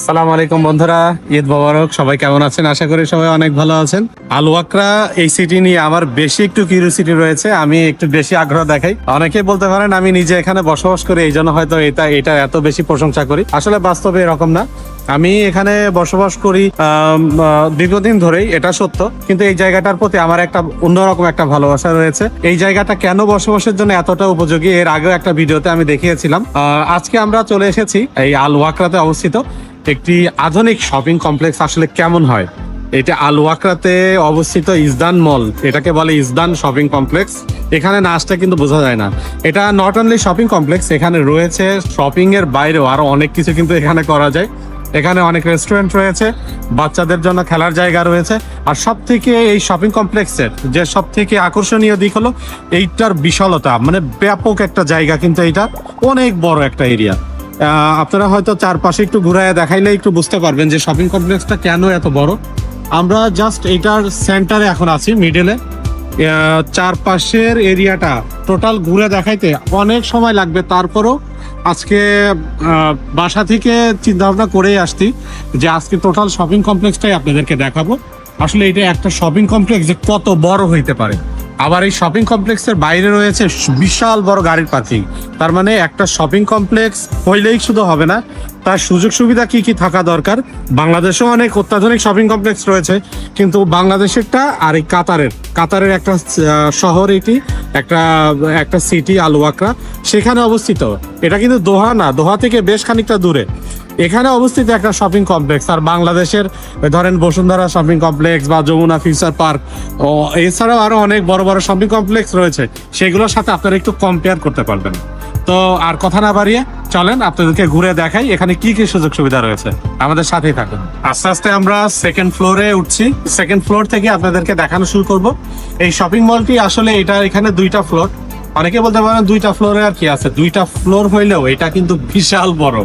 সালাম আলাইকুম বন্ধুরা, ঈদ মোবারক, সবাই কেমন আছেন? আশা করি সবাই অনেক ভালো আছেন। আলওয়াকরা এই সিটি নিয়ে আমার বেশি একটু কিউরিয়াসিটি রয়েছে, আমি একটু বেশি আগ্রহ দেখাই। অনেকে বলতে পারেন, আমি নিজে এখানে বসবাস করি, এই জন্য হয়তো এটা এটা এত বেশি প্রশংসা করি। আসলে বাস্তবে এরকম না। আমি এখানে বসবাস করি দীর্ঘদিন ধরেই, এটা সত্য। কিন্তু এই জায়গাটার প্রতি আমার একটা অন্যরকম একটা ভালোবাসা রয়েছে। এই জায়গাটা কেন বসবাসের জন্য এতটা উপযোগী, এর আগেও একটা ভিডিওতে আমি দেখিয়েছিলাম। আজকে আমরা চলে এসেছি এই আল ওয়াকরাতে অবস্থিত। একটি আধুনিক শপিং কমপ্লেক্স আসলে কেমন হয়? এটা আল ওয়াকরাতে অবস্থিত ইজদান মল। এটাকে বলে ইজদান শপিং কমপ্লেক্স এখানে না আসতে কিন্তু বোঝা যায় না। এটা নট অনলি শপিং কমপ্লেক্স এখানে রয়েছে শপিং এর বাইরেও আরও অনেক কিছু কিন্তু এখানে করা যায়। এখানে অনেক রেস্টুরেন্ট রয়েছে, বাচ্চাদের জন্য খেলার জায়গা রয়েছে। আর সব থেকে এই শপিং কমপ্লেক্সের যে সব থেকে আকর্ষণীয় দিক হলো, এইটার বিশালতা। মানে ব্যাপক একটা জায়গা কিন্তু এটা অনেক বড় একটা এরিয়া আপনারা হয়তো চারপাশে একটু ঘুরায় দেখাইলে একটু বুঝতে পারবেন যে শপিং কমপ্লেক্সটা কেন এত বড়। আমরা জাস্ট এটার সেন্টারে এখন আছি মিডলে চারপাশের এরিয়াটা টোটাল ঘুরে দেখাইতে অনেক সময় লাগবে। তারপরও আজকে বাসা থেকে চিন্তা ভাবনা করেই আসছি যে আজকে টোটাল শপিং কমপ্লেক্সটাই আপনাদেরকে দেখাবো। আসলে এটা একটা শপিং কমপ্লেক্স যে কত বড় হইতে পারে। আবার এই শপিং কমপ্লেক্সের বাইরে রয়েছে বিশাল বড় গাড়ির পার্কিং তার মানে একটা শপিং কমপ্লেক্স হইলেই শুধু হবে না। তার সুযোগ সুবিধা কি কি থাকা দরকার? বাংলাদেশেও অনেক অত্যাধুনিক শপিং কমপ্লেক্স রয়েছে, কিন্তু বাংলাদেশেরটা আর এই কাতারের। কাতারের একটা শহর এটি, একটা একটা সিটি আলুয়াকরা সেখানে অবস্থিত। এটা কিন্তু দোহা না, দোহা থেকে বেশ খানিকটা দূরে। এখানে অবস্থিত একটা শপিং কমপ্লেক্স আর বাংলাদেশের, ধরেন বসুন্ধরা শপিং কমপ্লেক্স বা যমুনা ফিউচার পার্ক, ও এছাড়াও আরও অনেক বড় বড় শপিং কমপ্লেক্স রয়েছে। সেগুলোর সাথে আপনারা একটু কম্পেয়ার করতে পারবেন। তো আর কথা না বাড়িয়ে, চলেন আপনাদেরকে ঘুরে দেখাই এখানে কি কি সুযোগ সুবিধা রয়েছে। আমাদের সাথেই থাকুন। আস্তে আস্তে আমরা সেকেন্ড ফ্লোরে উঠছি। সেকেন্ড ফ্লোর থেকে আপনাদেরকে দেখানো শুরু করব। এই শপিং মলটি আসলে এটা এখানে দুইটা ফ্লোর অনেকে বলতে পারেন দুইটা ফ্লোরে আর কি আছে। দুইটা ফ্লোর হইলেও এটা কিন্তু বিশাল বড়।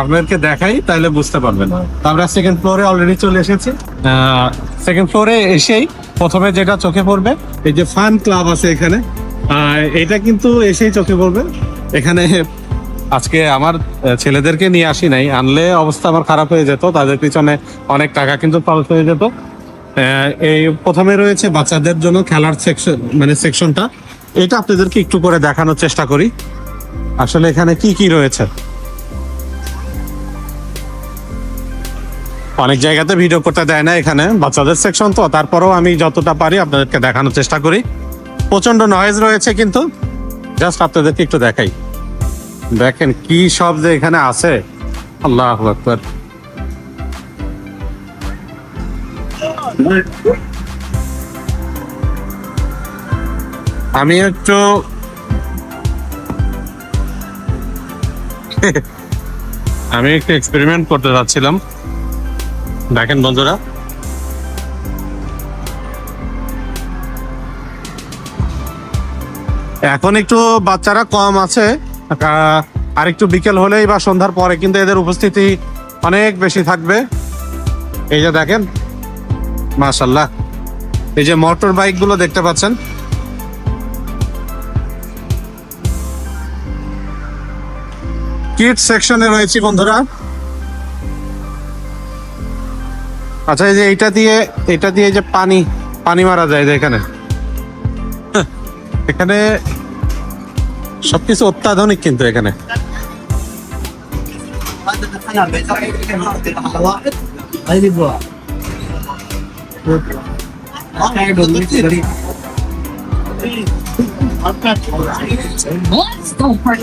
আপনাদেরকে দেখাই তাহলে বুঝতে পারবেন। আমরা সেকেন্ড ফ্লোরে অলরেডি চলে এসেছি। সেকেন্ড ফ্লোরে এসেই প্রথমে যেটা চোখে পড়বে, এই যে ফান ক্লাব আছে এখানে এটা কিন্তু এসেই চোখে পড়বে। এখানে আজকে আমার ছেলেদেরকে নিয়ে আসি নাই। আনলে অবস্থা আমার খারাপ হয়ে যেত, তাদের পিছনে অনেক টাকা কিন্তু খরচ হয়ে যেত। এই প্রথমে রয়েছে বাচ্চাদের জন্য খেলার সেকশন মানে সেকশনটা এটা আপনাদেরকে একটু করে দেখানোর চেষ্টা করি। আসলে এখানে কি কি রয়েছে? অনেক জায়গাতে ভিডিও করতে দেয় না এখানে, বাচ্চাদের সেকশন তো, তারপরেও আমি যতটা পারি আপনাদেরকে দেখানোর চেষ্টা করি। প্রচণ্ড নয়েজ রয়েছে কিন্তু জাস্ট আপনাদেরকে একটু দেখাই। দেখেন কি সব যে এখানে আছে? আল্লাহ আকবর। আমি একটু আমি একটু এক্সপেরিমেন্ট করতে যাচ্ছিলাম। দেখেন বন্ধুরা। এখন একটু বাচ্চারা কম আছে। আর একটু বিকেল হলেই বা সন্ধ্যার পরে কিন্তু এদের উপস্থিতি অনেক বেশি থাকবে। এই যে দেখেন মাশাল্লাহ এই যে মোটর বাইকগুলো দেখতে পাচ্ছেন। কিড সেকশনে রয়েছে, বন্ধুরা। আচ্ছা এই যে এটা দিয়ে এটা দিয়ে যে পানি পানি মারা যায় যে এখানে। এখানে সবকিছু অত্যাধুনিক কিন্তু এখানে। Let's go on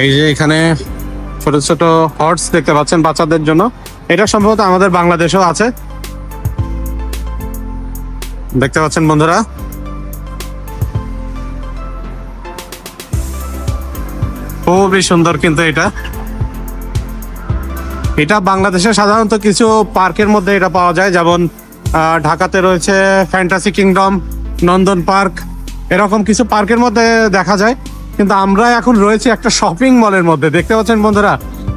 এই যে এখানে ছোট ছোট হর্স দেখতে পাচ্ছেন বাচ্চাদের জন্য। এটা সম্ভবত আমাদের বাংলাদেশেও আছে। দেখতে পাচ্ছেন বন্ধুরা। খুবই সুন্দর কিন্তু এটা। এটা বাংলাদেশে সাধারণত কিছু পার্কের মধ্যে এটা পাওয়া যায়, যেমন ঢাকাতে রয়েছে ফ্যান্টাসি কিংডম নন্দন পার্ক, এরকম কিছু পার্কের মধ্যে দেখা যায়। কিন্তু আমরা এখন রয়েছে একটা শপিং মলের মধ্যে। দেখতে পাচ্ছেন বন্ধুরা,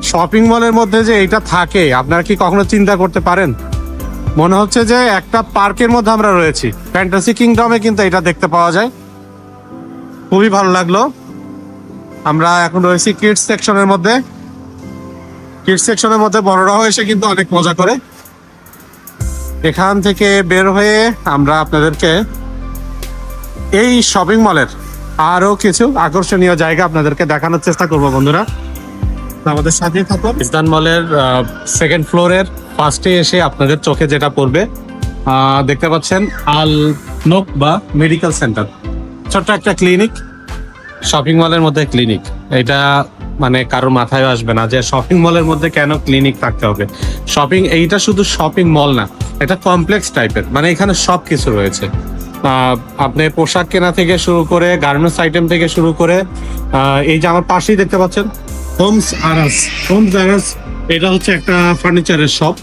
শপিং মলের মধ্যে যে এটা থাকে, আপনারা কি কখনো চিন্তা করতে পারেন? মনে হচ্ছে যে একটা পার্কের মধ্যে আমরা রয়েছি। ফ্যান্টাসি কিংডমে কিন্তু এটা দেখতে পাওয়া যায়। খুবই ভালো লাগল। আমরা এখন রয়েছি কিডস সেকশনের মধ্যে। কিডস সেকশনের মধ্যে বড়রাও এসে কিন্তু অনেক মজা করে। এখান থেকে বের হয়ে আমরা আপনাদেরকে এই শপিং মলের আরও কিছু আকর্ষণীয় জায়গা আপনাদেরকে দেখানোর চেষ্টা করব, বন্ধুরা। আমাদের সাথে থাকুন। ইস্তান মলের সেকেন্ড ফ্লোরের ফার্স্টে এসে আপনাদের চোখে যেটা পড়বে দেখতে পাচ্ছেন আল নোক বা মেডিকেল সেন্টার ছোট্ট একটা ক্লিনিক শপিং মলের মধ্যে ক্লিনিক এটা মানে কারোর মাথায় আসবে না যে শপিং মলের মধ্যে কেন ক্লিনিক থাকতে হবে? শপিং এইটা শুধু শপিং মল না, এটা কমপ্লেক্স টাইপের মানে এখানে সব কিছু রয়েছে আপনি পোশাক কেনা থেকে শুরু করে গার্মেন্টস আইটেম থেকে শুরু করে এই যে আমার পাশেই দেখতে পাচ্ছেন হোমস আরাস হোমস আরাস এটা হচ্ছে একটা ফার্নিচারের শপ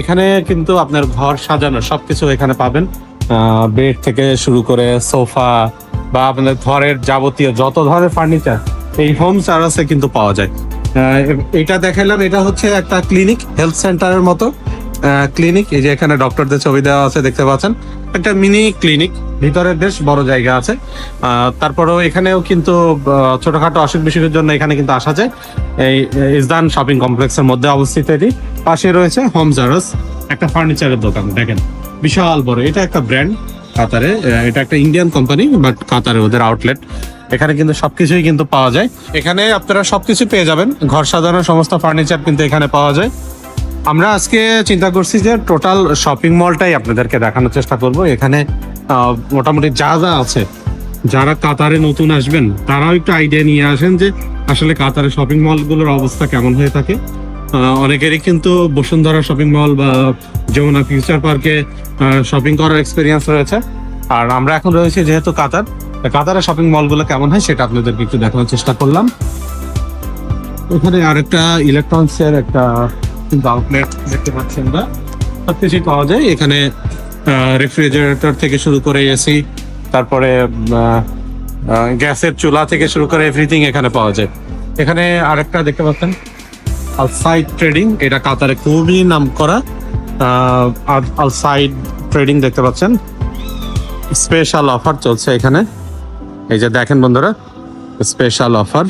এখানে কিন্তু আপনার ঘর সাজানো, সবকিছু এখানে পাবেন। বেড থেকে শুরু করে সোফা বা আপনার ঘরের যাবতীয় যত ধরনের ফার্নিচার এই হোম সার্ভিসে কিন্তু পাওয়া যায়। এটা দেখালাম এটা হচ্ছে একটা ক্লিনিক হেলথ সেন্টারের মতো। ক্লিনিক এই যে এখানে ডক্টরদের ছবি দেওয়া আছে, দেখতে পাচ্ছেন। একটা মিনি ক্লিনিক ভিতরে বেশ বড় জায়গা আছে। তারপরেও এখানেও কিন্তু ছোটখাটো অসুখ বিসুখের জন্য এখানে কিন্তু আসা যায়। এই ইসদান শপিং কমপ্লেক্সের মধ্যে অবস্থিত এটি। পাশে রয়েছে হোম জারস একটা ফার্নিচারের দোকান, দেখেন। বিশাল বড়। এটা একটা ব্র্যান্ড কাতারে এটা একটা ইন্ডিয়ান কোম্পানি বাট কাতারে ওদের আউটলেট এখানে কিন্তু সবকিছুই কিন্তু পাওয়া যায়। এখানে আপনারা সবকিছু পেয়ে যাবেন। ঘর সাজানোর সমস্ত ফার্নিচার কিন্তু এখানে পাওয়া যায়। আমরা আজকে চিন্তা করছি যে টোটাল শপিং মলটাই আপনাদেরকে দেখানোর চেষ্টা করব। এখানে মোটামুটি যা যা আছে, যারা কাতারে নতুন আসবেন, তারাও একটু আইডিয়া নিয়ে আসেন যে আসলে কাতারে শপিং মলগুলোর অবস্থা কেমন হয়ে থাকে। অনেকেরই কিন্তু বসুন্ধরা শপিং মল বা যমুনা ফিউচার পার্কে শপিং করার এক্সপিরিয়েন্স রয়েছে। আর আমরা এখন রয়েছি যেহেতু কাতার কাতারের শপিং মলগুলো কেমন হয় সেটা আপনাদেরকে একটু দেখানোর চেষ্টা করলাম। ওখানে আরেকটা ইলেকট্রনিক্স এর একটা আউটলেট দেখতে পাচ্ছেন বা সবকিছুই পাওয়া যায়। এখানে রেফ্রিজারেটর থেকে শুরু করে এসি তারপরে গ্যাসের চুলা থেকে শুরু করে এভরিথিং এখানে পাওয়া যায়। এখানে আরেকটা দেখতে পাচ্ছেন আলসাইড ট্রেডিং এটা কাতারে খুবই নাম করা আলসাইড ট্রেডিং দেখতে পাচ্ছেন। স্পেশাল অফার চলছে এখানে। এই যে দেখেন বন্ধুরা স্পেশাল অফার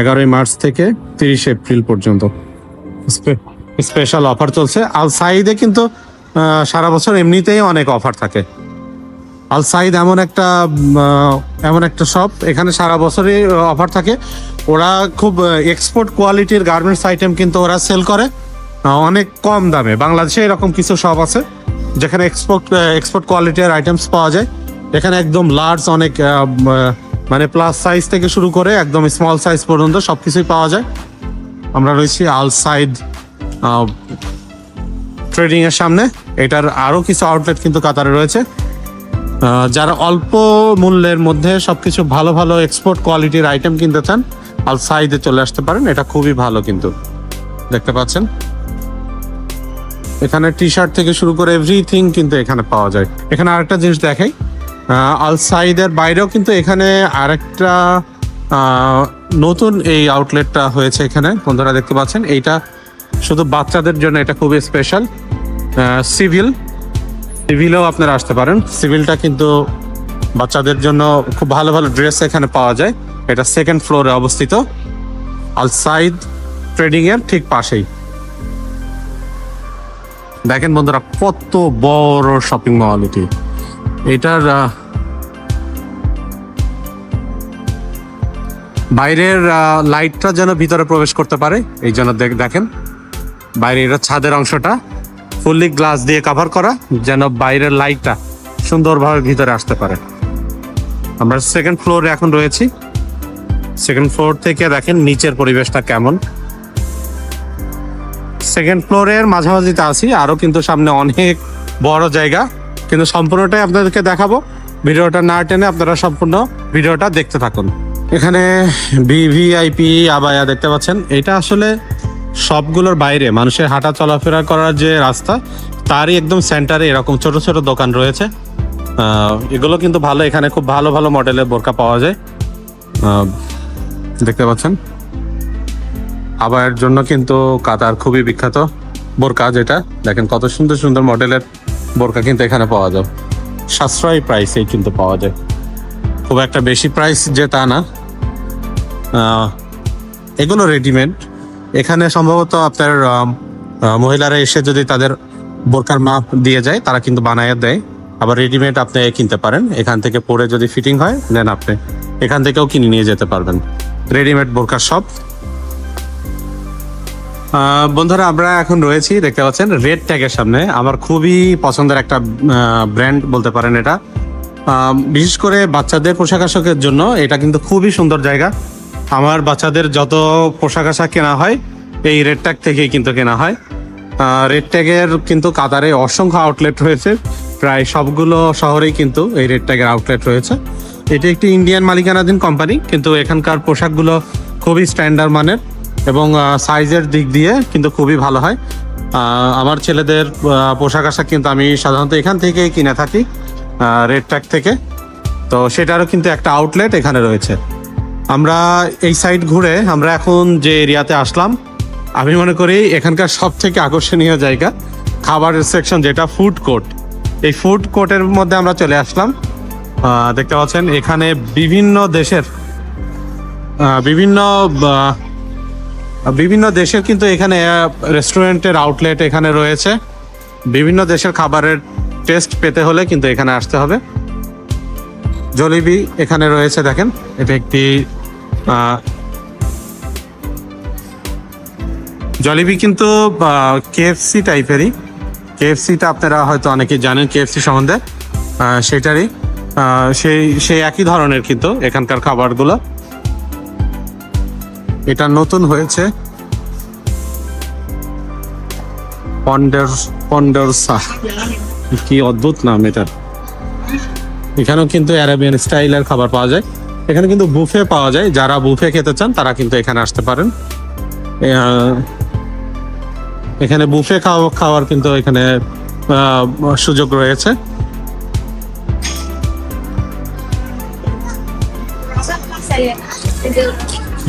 এগারোই মার্চ থেকে তিরিশ এপ্রিল পর্যন্ত। স্পেশাল অফার চলছে। আল সাইদে কিন্তু সারা বছর এমনিতেই অনেক অফার থাকে। আল সাইদ এমন একটা এমন একটা শপ এখানে সারা বছরই অফার থাকে। ওরা খুব এক্সপোর্ট কোয়ালিটির গার্মেন্টস আইটেম কিন্তু ওরা সেল করে। অনেক কম দামে। বাংলাদেশে এরকম কিছু শপ আছে, যেখানে এক্সপোর্ট এক্সপোর্ট কোয়ালিটির আইটেমস পাওয়া যায়। এখানে একদম লার্জ অনেক মানে প্লাস সাইজ থেকে শুরু করে একদম স্মল সাইজ পর্যন্ত সব কিছুই পাওয়া যায়। আমরা রয়েছি আল সাইড ট্রেডিং এর সামনে। এটার আরও কিছু আউটলেট কিন্তু কাতারে রয়েছে। যারা অল্প মূল্যের মধ্যে সবকিছু ভালো ভালো এক্সপোর্ট কোয়ালিটির আইটেম কিনতে চান আল সাইদে চলে আসতে পারেন। এটা খুবই ভালো কিন্তু। দেখতে পাচ্ছেন? এখানে টি শার্ট থেকে শুরু করে এভরিথিং কিন্তু এখানে পাওয়া যায়। এখানে আরেকটা জিনিস দেখাই। আল সাইদের বাইরেও কিন্তু এখানে আরেকটা নতুন এই আউটলেটটা হয়েছে এখানে। বন্ধুরা দেখতে পাচ্ছেন, এইটা শুধু বাচ্চাদের জন্য, এটা খুবই স্পেশাল সিভিল সিভিলেও আপনারা আসতে পারেন। সিভিলটা কিন্তু বাচ্চাদের জন্য খুব ভালো ভালো ড্রেস এখানে পাওয়া যায়। এটা সেকেন্ড ফ্লোরে অবস্থিত। আল সাইদ ট্রেডিং এর ঠিক পাশেই। দেখেন বন্ধুরা, কত বড় শপিং মল এটি। এটার বাইরের লাইটটা যেন ভিতরে প্রবেশ করতে পারে, এই জন্য দেখ- দেখেন। বাইরে এটা ছাদের অংশটা ফুললি গ্লাস দিয়ে কভার করা, যেন বাইরের লাইটটা সুন্দরভাবে ভিতরে আসতে পারে। আমরা সেকেন্ড ফ্লোরে এখন রয়েছি। সেকেন্ড ফ্লোর থেকে দেখেন নিচের পরিবেশটা কেমন। সেকেন্ড ফ্লোরের মাঝামাঝিতে আছি আরও কিন্তু সামনে অনেক বড় জায়গা। কিন্তু সম্পূর্ণটাই আপনাদেরকে দেখাবো। ভিডিওটা না টেনে আপনারা সম্পূর্ণ ভিডিওটা দেখতে থাকুন। এখানে ভিভিআইপি আবায়া দেখতে পাচ্ছেন। এটা আসলে সবগুলোর বাইরে, মানুষের হাঁটা চলাফেরা করার যে রাস্তা, তারই একদম সেন্টারে এরকম ছোট ছোট দোকান রয়েছে। এগুলো কিন্তু ভালো, এখানে খুব ভালো ভালো মডেলের বোরকা পাওয়া যায়। দেখতে পাচ্ছেন। আবায়ের জন্য কিন্তু কাতার খুবই বিখ্যাত বোরকা যেটা। দেখেন কত সুন্দর সুন্দর মডেলের বোরকা কিন্তু এখানে পাওয়া যায়। সাশ্রয়ী প্রাইসেই কিন্তু পাওয়া যায়। খুব একটা বেশি প্রাইস যে তা না। এগুলো রেডিমেড এখানে সম্ভবত আপনার মহিলারা এসে যদি তাদের বোরকার মাপ দিয়ে যায় তারা কিন্তু বানায় দেয়। আবার রেডিমেড আপনি কিনতে পারেন। এখান থেকে পরে যদি ফিটিং হয় দেন আপনি এখান থেকেও কিনে নিয়ে যেতে পারবেন। রেডিমেড বোরকার আহ, বন্ধুরা, আমরা এখন রয়েছি, দেখতে পাচ্ছেন রেড ট্যাগের সামনে। আমার খুবই পছন্দের একটা ব্র্যান্ড বলতে পারেন এটা। বিশেষ করে বাচ্চাদের পোশাক আশাকের জন্য এটা কিন্তু খুবই সুন্দর জায়গা। আমার বাচ্চাদের যত পোশাক আশাক কেনা হয়, এই রেড ট্যাগ থেকেই কিন্তু কেনা হয়। রেড ট্যাগের কিন্তু কাতারে অসংখ্য আউটলেট রয়েছে। প্রায় সবগুলো শহরেই কিন্তু এই রেড ট্যাগের আউটলেট রয়েছে। এটি একটি ইন্ডিয়ান মালিকানাধীন কোম্পানি কিন্তু এখানকার পোশাকগুলো খুবই স্ট্যান্ডার্ড মানের। এবং সাইজের দিক দিয়ে কিন্তু খুবই ভালো হয়। আমার ছেলেদের পোশাক আশাক কিন্তু আমি সাধারণত এখান থেকেই কিনে থাকি রেড ট্যাগ থেকে। তো সেটারও কিন্তু একটা আউটলেট এখানে রয়েছে। আমরা এই সাইড ঘুরে আমরা এখন যে এরিয়াতে আসলাম, আমি মনে করি এখানকার সব থেকে আকর্ষণীয় জায়গা খাবারের সেকশন যেটা ফুড কোর্ট এই ফুড কোর্টের মধ্যে আমরা চলে আসলাম। দেখতে পাচ্ছেন এখানে বিভিন্ন দেশের বিভিন্ন বিভিন্ন দেশের কিন্তু এখানে রেস্টুরেন্টের আউটলেট এখানে রয়েছে। বিভিন্ন দেশের খাবারের টেস্ট পেতে হলে কিন্তু এখানে আসতে হবে। জলিবি এখানে রয়েছে, দেখেন। এটা একটি জলিবি কিন্তু কেএফসি টাইপেরই কেএফসিটা আপনারা হয়তো অনেকেই জানেন কেএফসি সম্বন্ধে। সেটারই। সেই সেই একই ধরনের কিন্তু এখানকার খাবারগুলো। এটা নতুন হয়েছে। পন্ডার পন্ডারসা কি অদ্ভুত নাম এটা। এখানেও কিন্তু অ্যারাবিয়ান স্টাইলের খাবার পাওয়া যায়। এখানে কিন্তু বুফে পাওয়া যায়। যারা বুফে খেতে চান, তারা কিন্তু এখানে আসতে পারেন। এখানে বুফে খাওয়া খাওয়ার কিন্তু এখানে সুযোগ রয়েছে।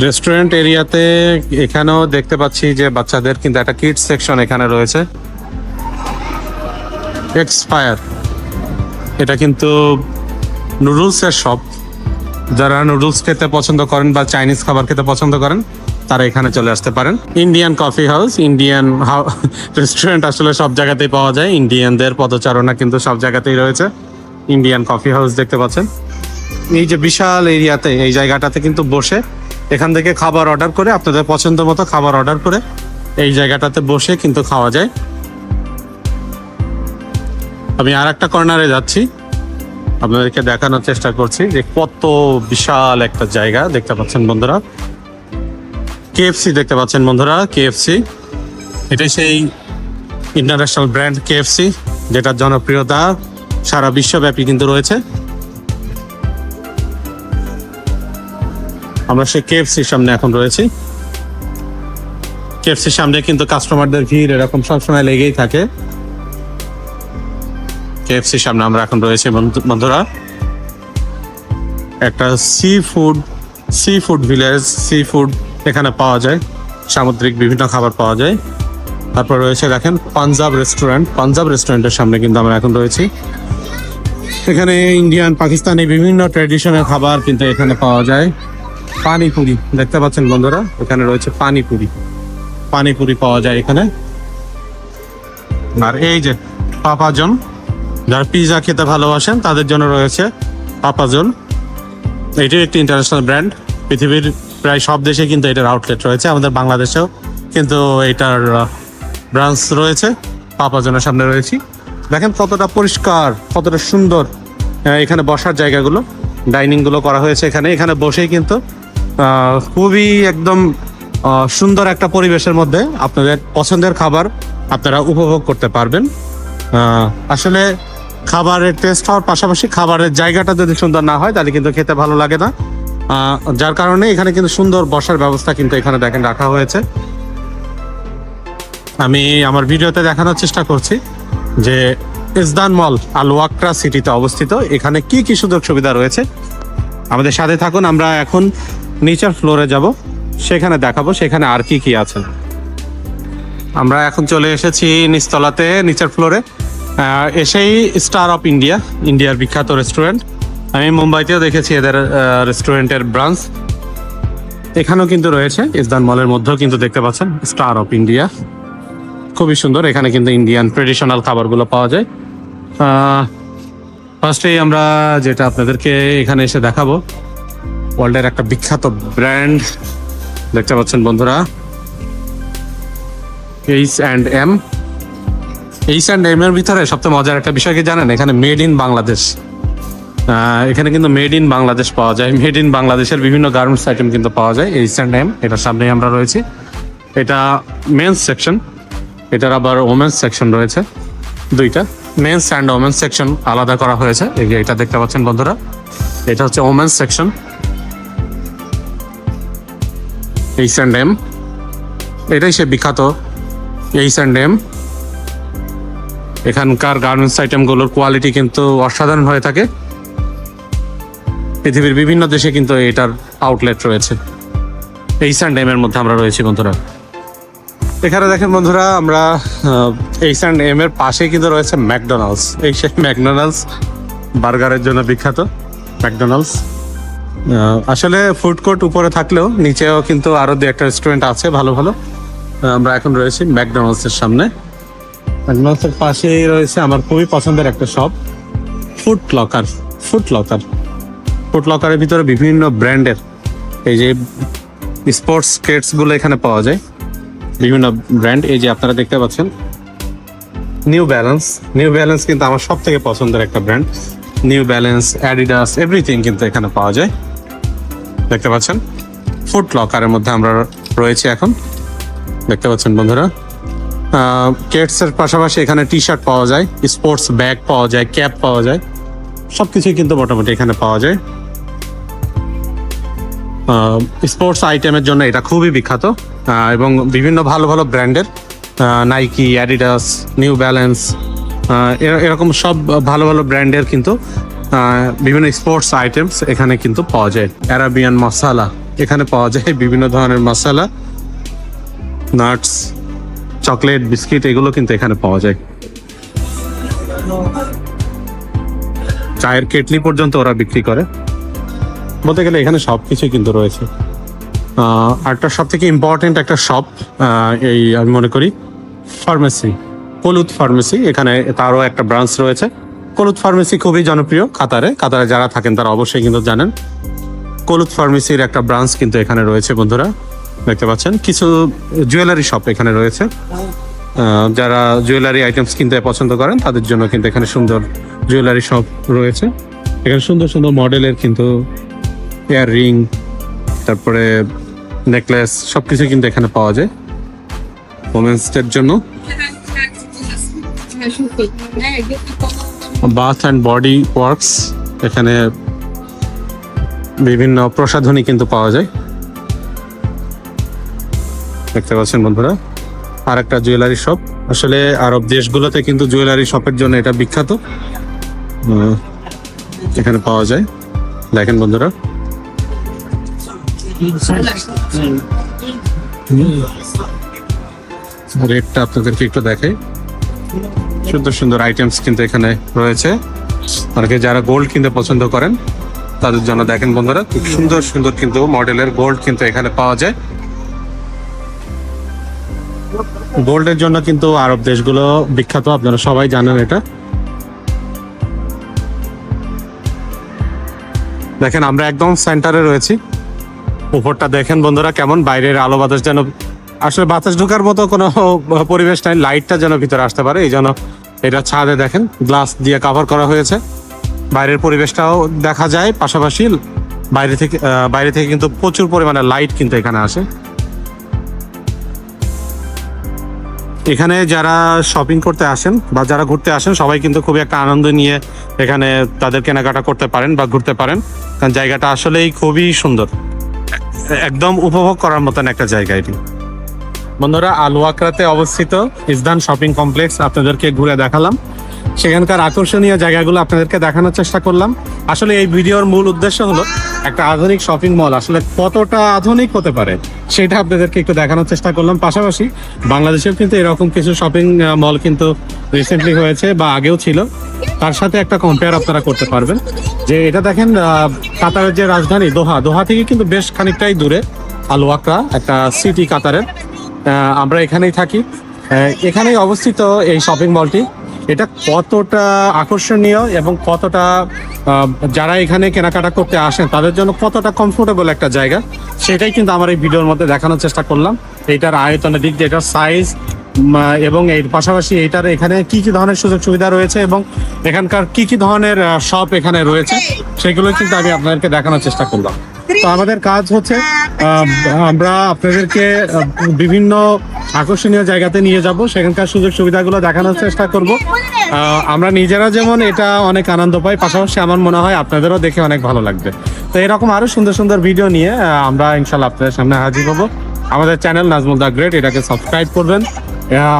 রেস্টুরেন্ট এরিয়াতে এখানেও দেখতে পাচ্ছি যে বাচ্চাদের কিন্তু একটা কিডস সেকশন এখানে রয়েছে। এক্সপায়ার এটা কিন্তু নুডলসের শপ যারা নুডলস খেতে পছন্দ করেন বা চাইনিজ খাবার খেতে পছন্দ করেন, তারা এখানে চলে আসতে পারেন। Indian coffee house Indian restaurant আসলে সব জায়গাতেই পাওয়া যায়। ইন্ডিয়ানদের পদচারণা কিন্তু সব জায়গাতেই রয়েছে। ইন্ডিয়ান কফি হাউস দেখতে পাচ্ছেন। এই যে বিশাল এরিয়াতে এই জায়গাটাতে কিন্তু বসে এখান থেকে খাবার অর্ডার করে, আপনাদের পছন্দ মতো খাবার অর্ডার করে এই জায়গাটাতে বসে কিন্তু খাওয়া যায়। আমি আর একটা কর্নারে যাচ্ছি। আপনাদেরকে দেখানোর চেষ্টা করছি যে কত বিশাল একটা জায়গা দেখতে পাচ্ছেন বন্ধুরা। কেএফসি দেখতে পাচ্ছেন বন্ধুরা কেএফসি এটাই সেই ইন্টারন্যাশনাল ব্র্যান্ড কেএফসি যেটার জনপ্রিয়তা সারা বিশ্বব্যাপী কিন্তু রয়েছে। আমরা সেই কেএফসির সামনে এখন রয়েছি। কেএফসির সামনে কিন্তু কাস্টমারদের ভিড় এরকম সবসময় লেগেই থাকে। কেএফসির সামনে আমরা এখন রয়েছি বন্ধু- বন্ধুরা। একটা seafood seafood village seafood এখানে পাওয়া যায়। সামুদ্রিক বিভিন্ন খাবার পাওয়া যায়। তারপর রয়েছে দেখেন পাঞ্জাব রেস্টুরেন্ট পাঞ্জাব রেস্টুরেন্টের সামনে কিন্তু আমরা এখন রয়েছি। এখানে ইন্ডিয়ান পাকিস্তানি বিভিন্ন ট্র্যাডিশনাল খাবার কিন্তু এখানে পাওয়া যায়। পানিপুরি। দেখতে পাচ্ছেন বন্ধুরা, এখানে রয়েছে পানিপুরি। পানিপুরি পাওয়া যায় এখানে। আর এই যে পাপাজন, যারা পিৎজা খেতে ভালোবাসেন, তাদের জন্য রয়েছে পাপাজন। এটি একটি ইন্টারন্যাশনাল ব্র্যান্ড পৃথিবীর প্রায় সব দেশে কিন্তু এটার আউটলেট রয়েছে। আমাদের বাংলাদেশেও কিন্তু এটার ব্রাঞ্চ রয়েছে। পাপাজনের সামনে রয়েছি। দেখেন কতটা পরিষ্কার, কতটা সুন্দর এখানে বসার জায়গাগুলো ডাইনিংগুলো করা হয়েছে এখানে। এখানে বসেই কিন্তু খুবই একদম সুন্দর একটা পরিবেশের মধ্যে আপনাদের পছন্দের খাবার আপনারা উপভোগ করতে পারবেন। আসলে খাবারের টেস্ট হওয়ার পাশাপাশি খাবারের জায়গাটা যদি সুন্দর না হয়, তাহলে কিন্তু খেতে ভালো লাগে না। যার কারণে এখানে কিন্তু সুন্দর বসার ব্যবস্থা কিন্তু এখানে দেখেন রাখা হয়েছে। আমি আমার ভিডিওতে দেখানোর চেষ্টা করছি যে ইসদান মল আল ওয়াকরা সিটিতে অবস্থিত। এখানে কি কি সুযোগ সুবিধা রয়েছে? আমাদের সাথে থাকুন, আমরা এখন নিচের ফ্লোরে যাব, সেখানে দেখাবো, সেখানে আর কি কি আছে। আমরা এখন চলে এসেছি নিচতলাতে, নিচের ফ্লোরে। এসেই স্টার অফ ইন্ডিয়া ইন্ডিয়ার বিখ্যাত রেস্টুরেন্ট আমি মুম্বাইতেও দেখেছি এদের রেস্টুরেন্টের ব্রাঞ্চ এখানেও কিন্তু রয়েছে, ইসদান মলের মধ্যেও কিন্তু দেখতে পাচ্ছেন স্টার অফ ইন্ডিয়া খুবই সুন্দর, এখানে কিন্তু ইন্ডিয়ান ট্রেডিশনাল খাবারগুলো পাওয়া যায়। ফার্স্টেই আমরা যেটা আপনাদেরকে এখানে এসে দেখাবো ওয়ার্ল্ডের একটা বিখ্যাত ব্র্যান্ড দেখতে পাচ্ছেন বন্ধুরা। H and M H and M এর ভিতরে সবচেয়ে মজার একটা বিষয় কি জানেন? এখানে মেড ইন বাংলাদেশ। এখানে কিন্তু মেড ইন বাংলাদেশ পাওয়া যায়। মেড ইন বাংলাদেশের বিভিন্ন গার্মেন্টস আইটেম কিন্তু পাওয়া যায় এইচ অ্যান্ড এম এটার সামনেই আমরা রয়েছি। এটা মেন্স সেকশন এটার আবার ওমেন্স সেকশন রয়েছে। দুইটা। মেন্স অ্যান্ড ওমেন্স সেকশন আলাদা করা হয়েছে। এটা দেখতে পাচ্ছেন বন্ধুরা। এটা হচ্ছে women's section H and M এটাই সে বিখ্যাত এইচ অ্যান্ড এম এখানকার গার্মেন্টস আইটেমগুলোর কোয়ালিটি কিন্তু অসাধারণ হয়ে থাকে। পৃথিবীর বিভিন্ন দেশে কিন্তু এটার আউটলেট রয়েছে। এইচ অ্যান্ড এম এর মধ্যে আমরা রয়েছি, বন্ধুরা। এখানে দেখেন বন্ধুরা, আমরা এইচ অ্যান্ড এম এর পাশে কিন্তু রয়েছে ম্যাকডোনাল্ডস এই সেই ম্যাকডোনাল্ডস বার্গারের জন্য বিখ্যাত। ম্যাকডোনাল্ডস আসলে ফুড কোর্ট উপরে থাকলেও নিচেও কিন্তু আরও দু একটা রেস্টুরেন্ট আছে ভালো ভালো। আমরা এখন রয়েছি ম্যাকডোনাল্ডস এর সামনে। ম্যাকডোনাল্ডস এর পাশেই রয়েছে আমার খুবই পছন্দের একটা shop food locker food locker food লকারের ভিতরে বিভিন্ন ব্র্যান্ডের এই যে স্পোর্টস কেটসগুলো এখানে পাওয়া যায়। বিভিন্ন ব্র্যান্ড, এই যে আপনারা দেখতে পাচ্ছেন। নিউ ব্যালেন্স নিউ ব্যালেন্স কিন্তু আমার সব থেকে পছন্দের একটা brand. New Balance Adidas everything কিন্তু এখানে পাওয়া যায়। দেখতে পাচ্ছেন? ফুড লকারের মধ্যে আমরা রয়েছি এখন। দেখতে পাচ্ছেন বন্ধুরা? কেটস এর পাশাপাশি এখানে টি শার্ট পাওয়া যায় স্পোর্টস ব্যাগ পাওয়া যায় ক্যাপ পাওয়া যায়। সবকিছুই কিন্তু মোটামুটি এখানে পাওয়া যায়। স্পোর্টস আইটেমের জন্য এটা খুবই বিখ্যাত। এবং বিভিন্ন ভালো ভালো ব্র্যান্ডের নাইকি অ্যাডিডাস নিউ ব্যালেন্স এরকম সব ভালো ভালো ব্র্যান্ডের কিন্তু বিভিন্ন স্পোর্টস আইটেমস এখানে কিন্তু পাওয়া যায়। অ্যারাবিয়ান মশালা এখানে পাওয়া যায় বিভিন্ন ধরনের মশালা নাটস চকলেট বিস্কিট এগুলো কিন্তু এখানে পাওয়া যায়। চায়ের কেটলি পর্যন্ত ওরা বিক্রি করে। বলতে গেলে এখানে সবকিছু কিন্তু রয়েছে। আহ, আরেকটা সব থেকে ইম্পর্টেন্ট একটা শপ এই আমি মনে করি ফার্মেসি হলুদ ফার্মেসি এখানে তারও একটা ব্রাঞ্চ রয়েছে। কলুত ফার্মেসি খুবই জনপ্রিয় কাতারে কাতারে যারা থাকেন তারা অবশ্যই কিন্তু জানেন কলুত ফার্মেসির একটা ব্রাঞ্চ কিন্তু এখানে রয়েছে বন্ধুরা দেখতে পাচ্ছেন কিছু জুয়েলারি শপ এখানে রয়েছে যারা জুয়েলারি আইটেমস কিনতে পছন্দ করেন তাদের জন্য কিন্তু এখানে সুন্দর জুয়েলারি শপ রয়েছে এখানে সুন্দর সুন্দর মডেলের কিন্তু ইয়ার রিং তারপরে নেকলেস সবকিছু কিন্তু এখানে পাওয়া যায় ওমেন্সদের জন্য বাথ অ্যান্ড বডি ওয়ার্কস, এখানে বিভিন্ন প্রসাধনী কিন্তু পাওয়া যায়। দেখতে পাচ্ছেন বন্ধুরা আর একটা জুয়েলারি শপ। আসলে আরব দেশগুলোতে কিন্তু জুয়েলারি শপের জন্য এটা বিখ্যাত। এখানে পাওয়া যায়। দেখেন বন্ধুরা। রেটটা আপনাদেরকে একটু দেখাই। সুন্দর সুন্দর আইটেমস কিন্তু এখানে রয়েছে। অনেকে যারা গোল্ড কিনতে পছন্দ করেন, তাদের জন্য দেখেন বন্ধুরা, খুব সুন্দর সুন্দর কিন্তু মডেলের গোল্ড কিন্তু এখানে পাওয়া যায়। গোল্ডের জন্য কিন্তু আরব দেশগুলো বিখ্যাত, আপনারা সবাই জানেন এটা। দেখেন, আমরা একদম সেন্টারে রয়েছি। উপরটা দেখেন বন্ধুরা কেমন, বাইরের আলো বাতাস যেন, আসলে বাতাস ঢোকার মতো কোনো পরিবেশ নাই লাইটটা যেন ভিতরে আসতে পারে, এই জন্য এটা ছাদে দেখেন গ্লাস দিয়ে কাভার করা হয়েছে। বাইরের পরিবেশটাও দেখা যায়, পাশাপাশি বাইরে থেকে বাইরে থেকে কিন্তু প্রচুর পরিমাণে লাইট কিন্তু এখানে আসে। এখানে যারা শপিং করতে আসেন বা যারা ঘুরতে আসেন, সবাই কিন্তু খুবই একটা আনন্দ নিয়ে এখানে তাদের কেনাকাটা করতে পারেন বা ঘুরতে পারেন। কারণ জায়গাটা আসলেই খুবই সুন্দর। একদম উপভোগ করার মতন একটা জায়গা এটি। বন্ধুরা আলুয়াকরাতে অবস্থিত ইসদান শপিং কমপ্লেক্স আপনাদেরকে ঘুরে দেখালাম। সেখানকার আকর্ষণীয় জায়গাগুলো আপনাদেরকে দেখানোর চেষ্টা করলাম। আসলে এই ভিডিওর মূল উদ্দেশ্য হলো একটা আধুনিক শপিং মল। আসলে কতটা আধুনিক হতে পারে সেটা আপনাদেরকে একটু দেখানোর চেষ্টা করলাম। পাশাপাশি বাংলাদেশেও কিন্তু এরকম কিছু শপিং মল কিন্তু রিসেন্টলি হয়েছে বা আগেও ছিল। তার সাথে একটা কম্পেয়ার আপনারা করতে পারবেন। যে এটা দেখেন কাতারের যে রাজধানী দোহা দোহা থেকে কিন্তু বেশ খানিকটাই দূরে আল ওয়াকরা, একটা সিটি কাতারের। আমরা এখানেই থাকি। এখানেই অবস্থিত এই শপিং মলটি এটা কতটা আকর্ষণীয় এবং কতটা যারা এখানে কেনাকাটা করতে আসেন, তাদের জন্য কতটা কমফোর্টেবল একটা জায়গা? সেটাই কিন্তু আমার এই ভিডিওর মধ্যে দেখানোর চেষ্টা করলাম। এটার আয়তনের দিক দিয়ে, এটার সাইজ এবং এর পাশাপাশি এটার এখানে কি কি ধরনের সুযোগ সুবিধা রয়েছে এবং এখানকার কি কি ধরনের শপ এখানে রয়েছে? সেগুলো কিন্তু আমি আপনাদেরকে দেখানোর চেষ্টা করলাম। তো আমাদের কাজ হচ্ছে আমরা আপনাদেরকে বিভিন্ন আকর্ষণীয় জায়গাতে নিয়ে যাব। সেখানকার সুযোগ সুবিধাগুলো দেখানোর চেষ্টা করব। আমরা নিজেরা যেমন এটা অনেক আনন্দ পাই পাশাপাশি আমার মনে হয় আপনাদেরও দেখে অনেক ভালো লাগবে। তো এরকম আরও সুন্দর সুন্দর ভিডিও নিয়ে আমরা ইনশাল্লাহ আপনাদের সামনে হাজির হব। আমাদের চ্যানেল নাজমুল দা গ্রেট এটাকে সাবস্ক্রাইব করবেন।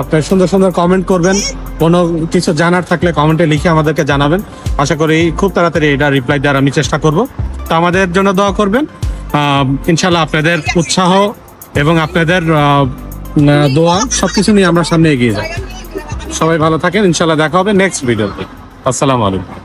আপনার সুন্দর সুন্দর কমেন্ট করবেন। কোনো কিছু জানার থাকলে কমেন্টে লিখে আমাদেরকে জানাবেন। আশা করি খুব তাড়াতাড়ি এটা রিপ্লাই দেওয়ার আমি চেষ্টা করব। তো আমাদের জন্য দোয়া করবেন। ইনশাল্লাহ আপনাদের উৎসাহ এবং আপনাদের দোয়া সব কিছু নিয়ে আমরা সামনে এগিয়ে যাই সবাই ভালো থাকেন। ইনশাল্লাহ দেখা হবে নেক্সট ভিডিওতে আসসালামু আলাইকুম।